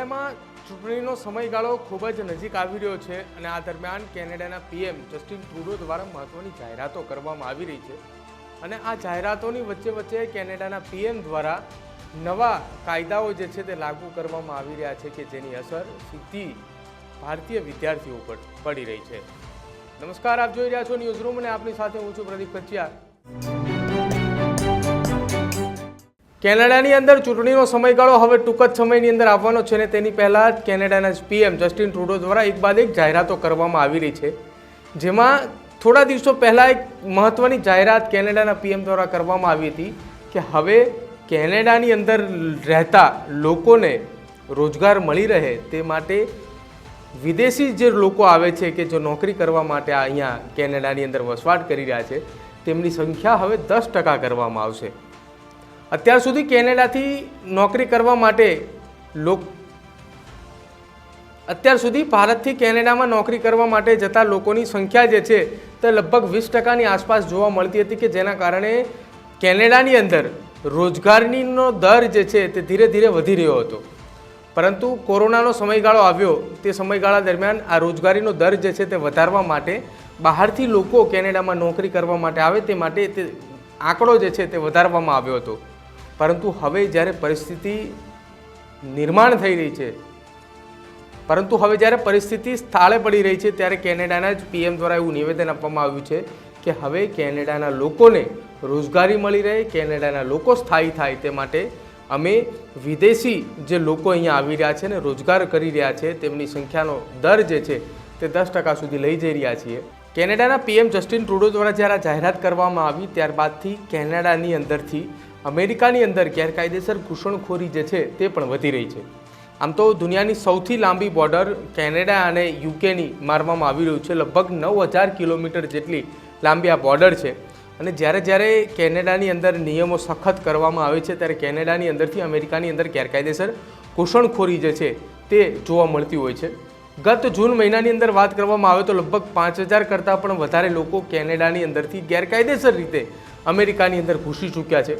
ચૂંટણીનો સમયગાળો ખૂબ જ નજીક આવી રહ્યો છે અને આ દરમિયાન કેનેડાના પીએમ જસ્ટિન ટ્રુડો દ્વારા મહત્વની જાહેરાતો કરવામાં આવી રહી છે. અને આ જાહેરાતોની વચ્ચે વચ્ચે કેનેડાના પીએમ દ્વારા નવા કાયદાઓ જે છે તે લાગુ કરવામાં આવી રહ્યા છે કે જેની અસર સીધી ભારતીય વિદ્યાર્થીઓ ઉપર પડી રહી છે. નમસ્કાર, આપ જોઈ રહ્યા છો ન્યૂઝ રૂમ અને આપની સાથે હું છું પ્રદીપ કચિયા કેનેડાની અંદર ચૂંટણીનો સમયગાળો હવે ટૂંક જ સમયની અંદર આવવાનો છે ને તેની પહેલાં જ કેનેડાના પીએમ જસ્ટિન ટ્રુડો દ્વારા એક બાદ એક જાહેરાતો કરવામાં આવી રહી છે. જેમાં થોડા દિવસો પહેલાં એક મહત્ત્વની જાહેરાત કેનેડાના પીએમ દ્વારા કરવામાં આવી હતી કે હવે કેનેડાની અંદર રહેતા લોકોને રોજગાર મળી રહે તે માટે વિદેશી જે લોકો આવે છે કે જો નોકરી કરવા માટે અહીંયા કેનેડાની અંદર વસવાટ કરી રહ્યા છે, તેમની સંખ્યા હવે દસ ટકા કરવામાં આવશે. અત્યાર સુધી કેનેડાથી નોકરી કરવા માટે લોક અત્યાર સુધી ભારતથી કેનેડામાં નોકરી કરવા માટે જતા લોકોની સંખ્યા જે છે તે લગભગ વીસ ટકાની આસપાસ જોવા મળતી હતી કે જેના કારણે કેનેડાની અંદર રોજગારીનો દર જે છે તે ધીરે ધીરે વધી રહ્યો હતો. પરંતુ કોરોનાનો સમયગાળો આવ્યો, તે સમયગાળા દરમિયાન આ રોજગારીનો દર જે છે તે વધારવા માટે બહારથી લોકો કેનેડામાં નોકરી કરવા માટે આવે તે માટે તે આંકડો જે છે તે વધારવામાં આવ્યો હતો. પરંતુ હવે જ્યારે પરિસ્થિતિ નિર્માણ થઈ રહી છે, પરંતુ હવે જ્યારે પરિસ્થિતિ સ્થાળે પડી રહી છે, ત્યારે કેનેડાના જ પીએમ દ્વારા એવું નિવેદન આપવામાં આવ્યું છે કે હવે કેનેડાના લોકોને રોજગારી મળી રહે, કેનેડાના લોકો સ્થાયી થાય તે માટે અમે વિદેશી જે લોકો અહીંયા આવી રહ્યા છે ને રોજગાર કરી રહ્યા છે, તેમની સંખ્યાનો દર જે છે તે દસ ટકા સુધી લઈ જઈ રહ્યા છીએ. કેનેડાના પીએમ જસ્ટિન ટ્રુડો દ્વારા જ્યારે જાહેરાત કરવામાં આવી, ત્યારબાદથી કેનેડાની અંદરથી અમેરિકાની અંદર ગેરકાયદેસર ઘૂસણખોરી જે છે તે પણ વધી રહી છે. આમ તો દુનિયાની સૌથી લાંબી બોર્ડર કેનેડા અને યુકેની મારવામાં આવી રહ્યું છે. લગભગ નવ હજાર કિલોમીટર જેટલી લાંબી આ બોર્ડર છે. અને જ્યારે જ્યારે કેનેડાની અંદર નિયમો સખત કરવામાં આવે છે, ત્યારે કેનેડાની અંદરથી અમેરિકાની અંદર ગેરકાયદેસર ઘૂસણખોરી જે છે તે જોવા મળતી હોય છે. ગત જૂન મહિનાની અંદર વાત કરવામાં આવે તો લગભગ પાંચ હજાર કરતાં પણ વધારે લોકો કેનેડાની અંદરથી ગેરકાયદેસર રીતે અમેરિકાની અંદર ઘૂસી ચૂક્યા છે.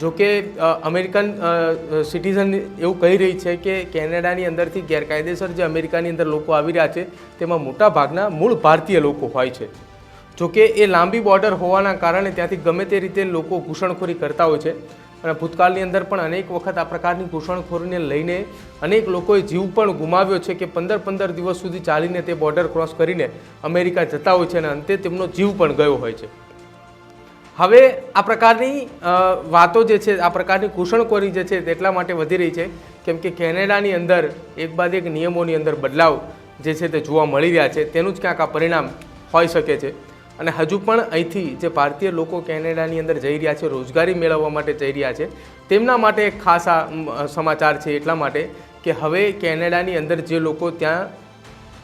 જો કે અમેરિકન સિટીઝન એવું કહી રહી છે કે કેનેડાની અંદરથી ગેરકાયદેસર જે અમેરિકાની અંદર લોકો આવી રહ્યા છે, તેમાં મોટા ભાગના મૂળ ભારતીય લોકો હોય છે. જો કે એ લાંબી બોર્ડર હોવાના કારણે ત્યાંથી ગમે તે રીતે લોકો ઘૂસણખોરી કરતા હોય છે. અને ભૂતકાળની અંદર પણ અનેક વખત આ પ્રકારની ઘૂસણખોરીને લઈને અનેક લોકોએ જીવ પણ ગુમાવ્યો છે કે પંદર પંદર દિવસ સુધી ચાલીને તે બોર્ડર ક્રોસ કરીને અમેરિકા જતા હોય છે અને અંતે તેમનો જીવ પણ ગયો હોય છે. હવે આ પ્રકારની વાતો જે છે, આ પ્રકારની ઘૂસણખોરી જે છે તેટલા માટે વધી રહી છે. કેમ કે કેનેડાની અંદર એક બાદ એક નિયમોની અંદર બદલાવ જે છે તે જોવા મળી રહ્યા છે. તેનું જ ક્યાંક આ પરિણામ હોઈ શકે છે. અને હજુ પણ અહીંથી જે ભારતીય લોકો કેનેડાની અંદર જઈ રહ્યા છે, રોજગારી મેળવવા માટે જઈ રહ્યા છે, તેમના માટે ખાસ આ સમાચાર છે એટલા માટે કે હવે કેનેડાની અંદર જે લોકો ત્યાં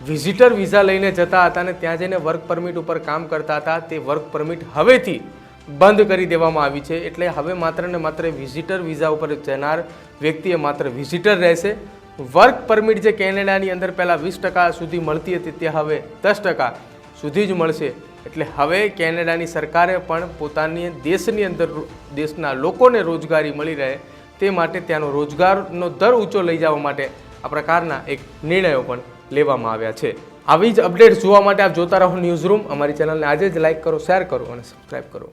વિઝિટર વિઝા લઈને જતા હતા અને ત્યાં જઈને વર્ક પરમિટ ઉપર કામ કરતા હતા, તે વર્ક પરમિટ હવેથી બંધ કરી દેવામાં આવી છે. એટલે હવે માત્ર ને માત્ર વિઝિટર વિઝા ઉપર જનાર વ્યક્તિએ માત્ર વિઝિટર રહેશે. વર્ક પરમિટ જે કેનેડાની અંદર પહેલાં વીસ ટકા સુધી મળતી હતી, તે હવે દસ ટકા સુધી જ મળશે. એટલે હવે કેનેડાની સરકારે પણ પોતાની દેશની અંદર દેશના લોકોને રોજગારી મળી રહે તે માટે ત્યાંનો રોજગારનો દર ઊંચો લઈ જવા માટે આ પ્રકારના એક નિર્ણયો પણ લેવામાં આવ્યા છે. આવી જ અપડેટ જોવા માટે આપ જોતા રહો ન્યૂઝ રૂમ. અમારી ચેનલને આજે જ લાઇક કરો શેર કરો અને સબસ્ક્રાઈબ કરો.